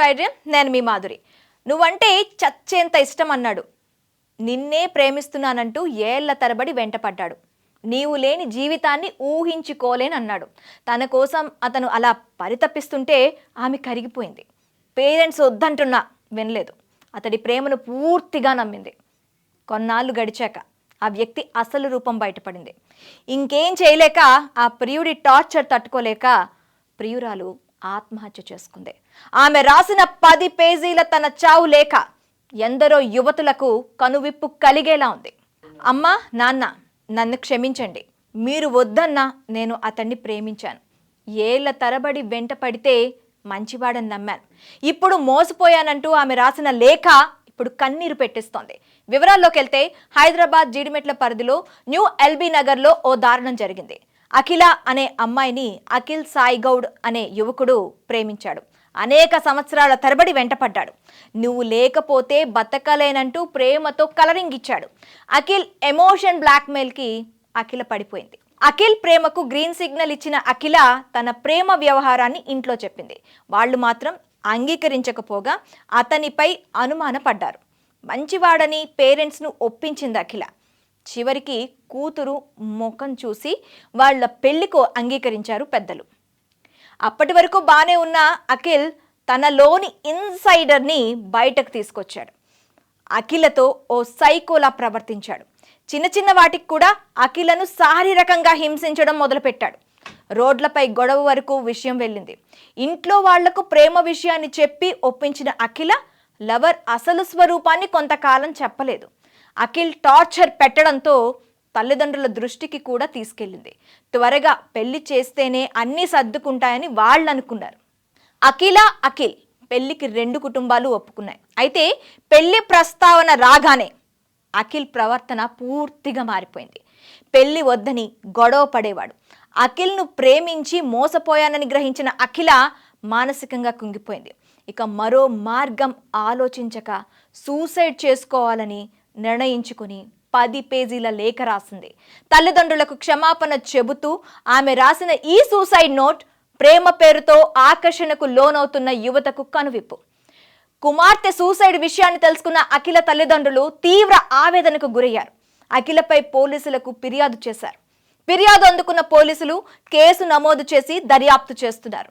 To నేను మీ మాధురి. నువ్వంటే చచ్చేంత ఇష్టం అన్నాడు నిన్నే ప్రేమిస్తున్నానంటూ ఏళ్ళ తరబడి వెంటపడ్డాడు. నీవు లేని జీవితాన్ని ఊహించుకోలేనన్నాడు. తన కోసం అతను అలా పరితపిస్తుంటే ఆమె కరిగిపోయింది. పేరెంట్స్ వద్దంటున్నా వినలేదు. అతడి ప్రేమను పూర్తిగా నమ్మింది. కొన్నాళ్ళు గడిచాక ఆ వ్యక్తి అసలు రూపం బయటపడింది. ఇంకేం చేయలేక ఆ ప్రియుడి టార్చర్ తట్టుకోలేక ప్రియురాలు ఆత్మహత్య చేసుకుంది. ఆమె రాసిన పది పేజీల తన చావు లేఖ ఎందరో యువతులకు కనువిప్పు కలిగేలా ఉంది. అమ్మా నాన్న నన్ను క్షమించండి. మీరు వద్దన్నా నేను అతన్ని ప్రేమించాను. ఏళ్ళ తరబడి వెంట పడితే మంచివాడని నమ్మాను. ఇప్పుడు మోసపోయానంటూ ఆమె రాసిన లేఖ ఇప్పుడు కన్నీరు పెట్టిస్తోంది. వివరాల్లోకి వెళ్తే హైదరాబాద్ జీడిమెట్ల పరిధిలో న్యూ ఎల్బీ నగర్లో ఓ దారుణం జరిగింది. అఖిల అనే అమ్మాయిని అఖిల్ సాయిగౌడ్ అనే యువకుడు ప్రేమించాడు. అనేక సంవత్సరాల తరబడి వెంటపడ్డాడు. నువ్వు లేకపోతే బతకలేనంటూ ప్రేమతో కలరింగ్ ఇచ్చాడు అఖిల్ ఎమోషన్ బ్లాక్మెయిల్కి అఖిల పడిపోయింది. అఖిల్ ప్రేమకు గ్రీన్ సిగ్నల్ ఇచ్చిన అఖిల తన ప్రేమ వ్యవహారాన్ని ఇంట్లో చెప్పింది. వాళ్ళు మాత్రం అంగీకరించకపోగా అతనిపై అనుమానపడ్డారు. మంచివాడని పేరెంట్స్ను ఒప్పించింది అఖిల. చివరికి కూతురు ముఖం చూసి వాళ్ళ పెళ్ళికో అంగీకరించారు పెద్దలు. అప్పటి వరకు బాగానే ఉన్న అఖిల్ తనలోని ఇన్సైడర్ని బయటకు తీసుకొచ్చాడు. అఖిలతో ఓ సైకోలా ప్రవర్తించాడు. చిన్న చిన్న వాటికి కూడా అఖిలను శారీరకంగా హింసించడం మొదలుపెట్టాడు. రోడ్లపై గొడవ వరకు విషయం వెళ్ళింది. ఇంట్లో వాళ్ళకు ప్రేమ విషయాన్ని చెప్పి ఒప్పించిన అఖిల లవర్ అసలు స్వరూపాన్ని కొంతకాలం చెప్పలేదు. అఖిల్ టార్చర్ పెట్టడంతో తల్లిదండ్రుల దృష్టికి కూడా తీసుకెళ్ళింది. త్వరగా పెళ్ళి చేస్తేనే అన్నీ సర్దుకుంటాయని వాళ్ళు అనుకున్నారు. అఖిల అఖిల్ పెళ్ళికి రెండు కుటుంబాలు ఒప్పుకున్నాయి. అయితే పెళ్ళి ప్రస్తావన రాగానే అఖిల్ ప్రవర్తన పూర్తిగా మారిపోయింది. పెళ్ళి వద్దని గొడవ పడేవాడు. అఖిల్ను ప్రేమించి మోసపోయానని గ్రహించిన అఖిల మానసికంగా కుంగిపోయింది. ఇక మరో మార్గం ఆలోచించక సూసైడ్ చేసుకోవాలని నిర్ణయించుకుని పది పేజీల లేఖ రాసింది. తల్లిదండ్రులకు క్షమాపణ చెబుతూ ఆమె రాసిన ఈ సూసైడ్ నోట్ ప్రేమ పేరుతో ఆకర్షణకు లోనవుతున్న యువతకు కనువిప్పు. కుమార్తె సూసైడ్ విషయాన్ని తెలుసుకున్న అఖిల తల్లిదండ్రులు తీవ్ర ఆవేదనకు గురయ్యారు. అఖిలపై పోలీసులకు ఫిర్యాదు చేశారు. ఫిర్యాదు అందుకున్న పోలీసులు కేసు నమోదు చేసి దర్యాప్తు చేస్తున్నారు.